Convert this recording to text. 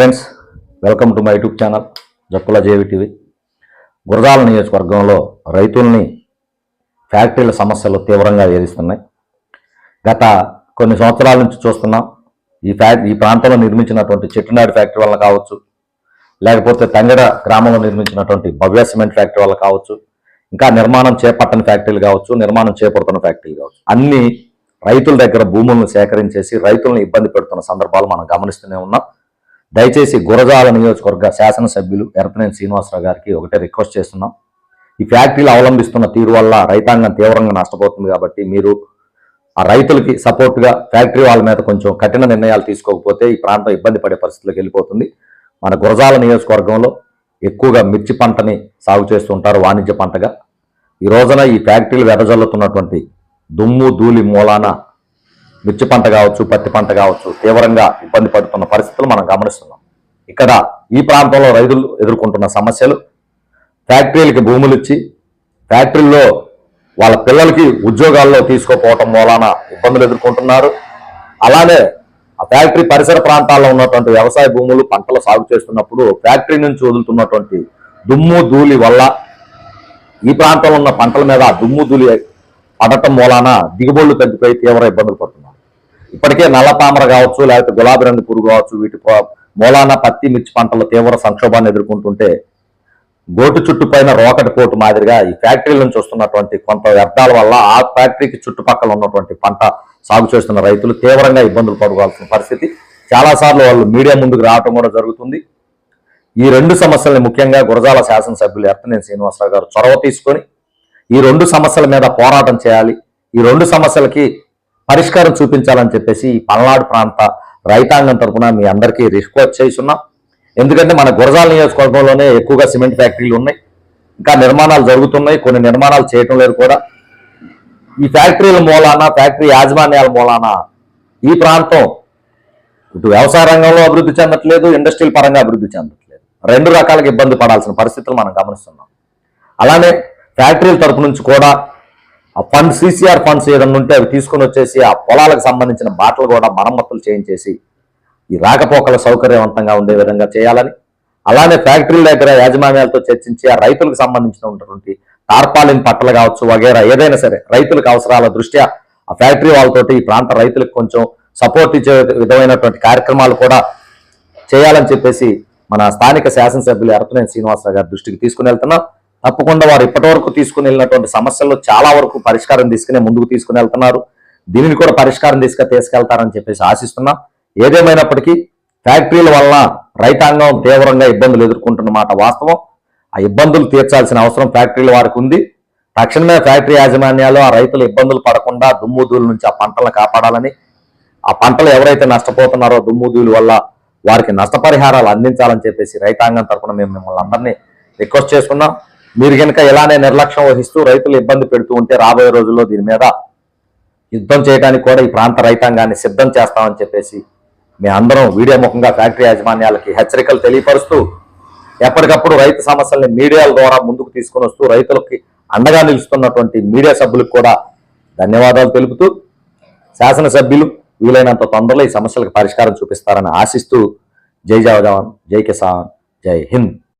Friends welcome to my YouTube channel Jakkula JV Gurazala నియోజకవర్గంలో రైతుల్ని ఫ్యాక్టరీల సమస్యలు తీవ్రంగా వేధిస్తున్నాయి. గత కొన్ని సంవత్సరాల నుంచి చూస్తున్నాం ఈ ఫ్యాక్ ఈ ప్రాంతంలో నిర్మించినటువంటి చెట్టునాడు ఫ్యాక్టరీ వల్ల కావచ్చు లేకపోతే తంగడ గ్రామంలో నిర్మించినటువంటి భవ్య సిమెంట్ ఫ్యాక్టరీ వల్ల కావచ్చు ఇంకా నిర్మాణం చేపట్టని ఫ్యాక్టరీలు కావచ్చు నిర్మాణం చేపడుతున్న ఫ్యాక్టరీలు కావచ్చు. అన్నీ రైతుల దగ్గర భూములను సేకరించేసి రైతులను ఇబ్బంది పెడుతున్న సందర్భాలు మనం గమనిస్తూనే ఉన్నాం. దయచేసి గురజాల నియోజకవర్గ శాసనసభ్యులు ఎర్పనేని శ్రీనివాసరావు గారికి ఒకటే రిక్వెస్ట్ చేస్తున్నాం. ఈ ఫ్యాక్టరీలు అవలంబిస్తున్న తీరు వల్ల రైతాంగం తీవ్రంగా నష్టపోతుంది కాబట్టి మీరు ఆ రైతులకి సపోర్ట్గా ఫ్యాక్టరీ వాళ్ళ మీద కొంచెం కఠిన నిర్ణయాలు తీసుకోకపోతే ఈ ప్రాంతం ఇబ్బంది పడే పరిస్థితులకు వెళ్ళిపోతుంది. మన గురజాల నియోజకవర్గంలో ఎక్కువగా మిర్చి పంటని సాగు చేస్తుంటారు వాణిజ్య పంటగా. ఈ రోజున ఈ ఫ్యాక్టరీలు వెదజల్లుతున్నటువంటి దుమ్ము ధూళి మూలాన మిర్చి పంట కావచ్చు పత్తి పంట కావచ్చు తీవ్రంగా ఇబ్బంది పడుతున్న పరిస్థితులు మనం గమనిస్తున్నాం. ఇక్కడ ఈ ప్రాంతంలో రైతులు ఎదుర్కొంటున్న సమస్యలు ఫ్యాక్టరీలకి భూములు ఇచ్చి ఫ్యాక్టరీల్లో వాళ్ళ పిల్లలకి ఉద్యోగాల్లో తీసుకోపోవటం మూలాన ఇబ్బందులు ఎదుర్కొంటున్నారు. అలానే ఆ ఫ్యాక్టరీ పరిసర ప్రాంతాల్లో ఉన్నటువంటి వ్యవసాయ భూములు పంటలు సాగు చేస్తున్నప్పుడు ఫ్యాక్టరీ నుంచి వదులుతున్నటువంటి దుమ్ము ధూళి వల్ల ఈ ప్రాంతంలో ఉన్న పంటల మీద దుమ్ము ధూళి పడటం మూలాన దిగుబడులు తగ్గిపోయి తీవ్ర ఇబ్బందులు పడుతున్నారు. ఇప్పటికే నల్ల తామర కావచ్చు లేకపోతే గులాబీ రంగు పురుగు కావచ్చు వీటి మూలాన పత్తి మిర్చి పంటలు తీవ్ర సంక్షోభాన్ని ఎదుర్కొంటుంటే గోటు చుట్టుపైన రోకటి పోటు మాదిరిగా ఈ ఫ్యాక్టరీల నుంచి వస్తున్నటువంటి కొంత వ్యర్థాల వల్ల ఆ ఫ్యాక్టరీకి చుట్టుపక్కల ఉన్నటువంటి పంట సాగు చేస్తున్న రైతులు తీవ్రంగా ఇబ్బందులు పడుకోవాల్సిన పరిస్థితి. చాలాసార్లు వాళ్ళు మీడియా ముందుకు రావటం కూడా జరుగుతుంది. ఈ రెండు సమస్యల్ని ముఖ్యంగా గురజాల శాసనసభ్యులు ఎర్తనేని శ్రీనివాసరావు గారు చొరవ తీసుకొని ఈ రెండు సమస్యల మీద పోరాటం చేయాలి. ఈ రెండు సమస్యలకి పరిష్కారం చూపించాలని చెప్పేసి ఈ పల్నాడు ప్రాంత రైతాంగం తరపున మీ అందరికీ రిక్వెస్ట్ చేస్తున్నాం. ఎందుకంటే మన గురజాల నియోజకవర్గంలోనే ఎక్కువగా సిమెంట్ ఫ్యాక్టరీలు ఉన్నాయి. ఇంకా నిర్మాణాలు జరుగుతున్నాయి. కొన్ని నిర్మాణాలు చేయటం లేదు కూడా. ఈ ఫ్యాక్టరీల మూలాన ఫ్యాక్టరీ యాజమాన్యాల మూలాన ఈ ప్రాంతం ఇటు వ్యవసాయ రంగంలో అభివృద్ధి చెందట్లేదు ఇండస్ట్రియల్ పరంగా అభివృద్ధి చెందట్లేదు. రెండు రకాలకు ఇబ్బంది పడాల్సిన పరిస్థితులు మనం గమనిస్తున్నాం. అలానే ఫ్యాక్టరీల తరపు నుంచి కూడా ఆ ఫండ్ సిసిఆర్ ఫండ్స్ ఏదైనా ఉంటే అవి తీసుకొని వచ్చేసి ఆ పొలాలకు సంబంధించిన బాటలు కూడా మరమ్మతులు చేయించేసి ఈ రాకపోకల సౌకర్యవంతంగా ఉండే విధంగా చేయాలని అలానే ఫ్యాక్టరీల దగ్గర యాజమాన్యాలతో చర్చించి ఆ రైతులకు సంబంధించినటువంటి టార్పాలిన్ పట్టలు కావచ్చు వగేరా ఏదైనా సరే రైతులకు అవసరాల దృష్ట్యా ఆ ఫ్యాక్టరీ వాళ్ళతోటి ఈ ప్రాంత రైతులకు కొంచెం సపోర్ట్ ఇచ్చే విధమైనటువంటి కార్యక్రమాలు కూడా చేయాలని చెప్పేసి మన స్థానిక శాసనసభ్యులు ఎరపనేని శ్రీనివాసరావు గారి దృష్టికి తీసుకుని వెళ్తున్నాం. తప్పకుండా వారు ఇప్పటి వరకు తీసుకుని వెళ్ళినటువంటి సమస్యల్లో చాలా వరకు పరిష్కారం తీసుకునే ముందుకు తీసుకుని వెళ్తున్నారు. దీనిని కూడా పరిష్కారం తీసుకు తీసుకెళ్తారని చెప్పేసి ఆశిస్తున్నాం. ఏదేమైనప్పటికీ ఫ్యాక్టరీల వలన రైతాంగం తీవ్రంగా ఇబ్బందులు ఎదుర్కొంటున్న మాట వాస్తవం. ఆ ఇబ్బందులు తీర్చాల్సిన అవసరం ఫ్యాక్టరీల వారికి ఉంది. తక్షణమే ఫ్యాక్టరీ యాజమాన్యాలు ఆ రైతులు ఇబ్బందులు పడకుండా దుమ్ము నుంచి ఆ పంటలను కాపాడాలని ఆ పంటలు ఎవరైతే నష్టపోతున్నారో దుమ్ము వల్ల వారికి నష్టపరిహారాలు అందించాలని చెప్పేసి రైతాంగం తరఫున మేము మిమ్మల్ని అందరినీ రిక్వెస్ట్ చేసుకున్నాం. మీరు కనుక ఇలానే నిర్లక్ష్యం వహిస్తూ రైతులు ఇబ్బంది పెడుతూ ఉంటే రాబోయే రోజుల్లో దీని మీద యుద్ధం చేయడానికి కూడా ఈ ప్రాంత రైతాంగాన్ని సిద్ధం చేస్తామని చెప్పేసి మీ అందరం వీడియో ముఖంగా ఫ్యాక్టరీ యాజమాన్యాలకి హెచ్చరికలు తెలియపరుస్తూ ఎప్పటికప్పుడు రైతు సమస్యల్ని మీడియాల ద్వారా ముందుకు తీసుకొని వస్తూ రైతులకి అండగా నిలుస్తున్నటువంటి మీడియా సభ్యులకు కూడా ధన్యవాదాలు తెలుపుతూ శాసనసభ్యులు వీలైనంత తొందరలో ఈ సమస్యలకు పరిష్కారం చూపిస్తారని ఆశిస్తూ జై జవజవాన్ జై కిసాన్ జై హింద్.